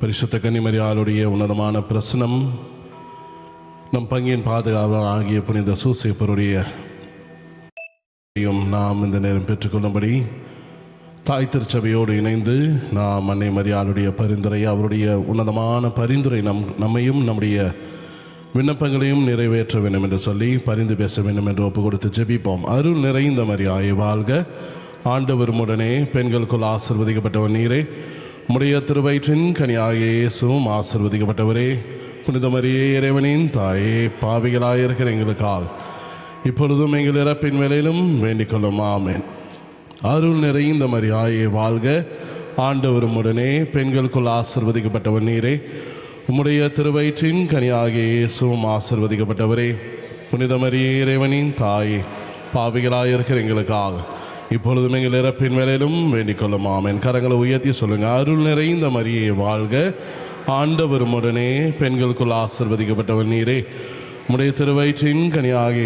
பரிசுத்த கன்னிமரியாளுடைய உன்னதமான பிரசனம். நம் பங்கின் பாதுகாவலர் ஆகிய புனித சூசேப்பருடைய நாம் இந்த நேரம் பெற்றுக்கொள்ளும்படி தாய் திருச்சபையோடு இணைந்து நாம் அன்னை மரியாளுடைய பரிந்துரை அவருடைய உன்னதமான பரிந்துரை நம் நம்மையும் நம்முடைய விண்ணப்பங்களையும் நிறைவேற்ற வேண்டும் என்று சொல்லி பரிந்து பேச வேண்டும் என்று ஒப்பு கொடுத்து ஜெபிப்போம். அருள் நிறைந்த மரியாயை வாழ்க. ஆண்டவர் உடனே பெண்களுக்குள் ஆசிர்வதிக்கப்பட்டவன் நீரே. முடிய திருவயிற்றின் கனியாகிய ஆசிர்வதிக்கப்பட்டவரே புனிதமரியே இறைவனின் தாயே பாவிகளாயிருக்கிற எங்களுக்காக இப்பொழுதும் எங்கள் இறப்பின் வேலையிலும் வேண்டிக் கொள்ளும். ஆமேன். அருள் நிறைந்த மரியாயை வாழ்க. ஆண்டவரும் உடனே பெண்களுக்குள் ஆசிர்வதிக்கப்பட்டவர் நீரே. உம்முடைய திருவயிற்றின் கனியாகிய இயேசுவும் ஆசிர்வதிக்கப்பட்டவரே புனிதமரியே இறைவனின் தாயே பாவிகளாயிருக்கிற எங்களுக்காக இப்பொழுதும் எங்கள் இறப்பின் வேலையிலும் வேண்டிக் கொள்ளும் ஆமேன் கரங்களை உயர்த்தி சொல்லுங்க. அருள் நிறைந்த மரியை வாழ்க. ஆண்டவரும் உடனே பெண்களுக்குள் ஆசிர்வதிக்கப்பட்டவர் நீரே. உடைய திருவயிற்றின் கனியாகி